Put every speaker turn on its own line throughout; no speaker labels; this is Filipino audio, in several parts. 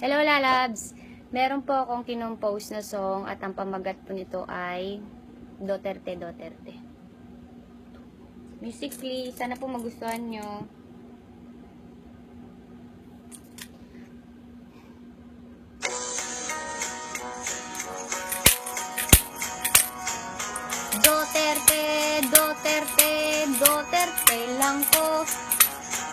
Hello, lalabs! Meron po akong kinompose na song at ang pamagat po nito ay Duterte, Duterte. Musically, sana po magustuhan nyo. Duterte, Duterte, Duterte lang ko.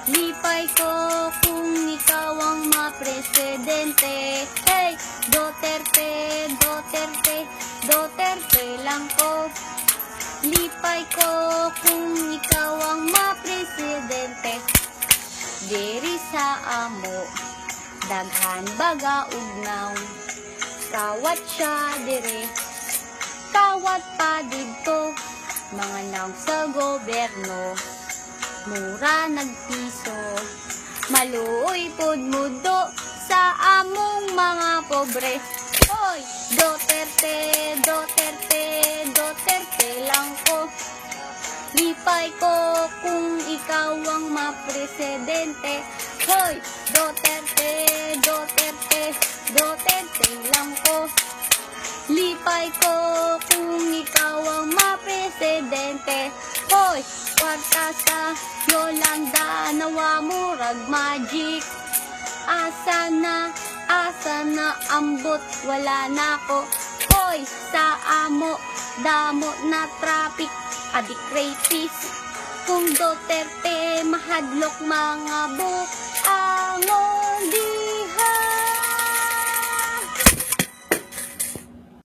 Lipay ko kung ikaw ang ma-presidente. Hey, Duterte, Duterte, Duterte lang ko. Lipay ko kung ikaw ang ma-presidente. Diri sa amo, daghan baga ugnaw. Kawat siya dire, kawat pa dito. Mura nagpiso. Maluoy pod mudo sa among mga pobre. Hoy, Duterte, Duterte, Duterte lang ko. Lipay ko kung ikaw ang ma-presidente. Hoy, Duterte, Duterte, Duterte lang ko. Lipay ko kung ikaw ang ma-presidente. Hoy, kwarta sa Yolanda, nawa murag magic. Asa na, asa na ambot, wala na ko. Hoy, sa amo, damo na traffic, adik rapist. Kung Duterte, mahadlok mga book.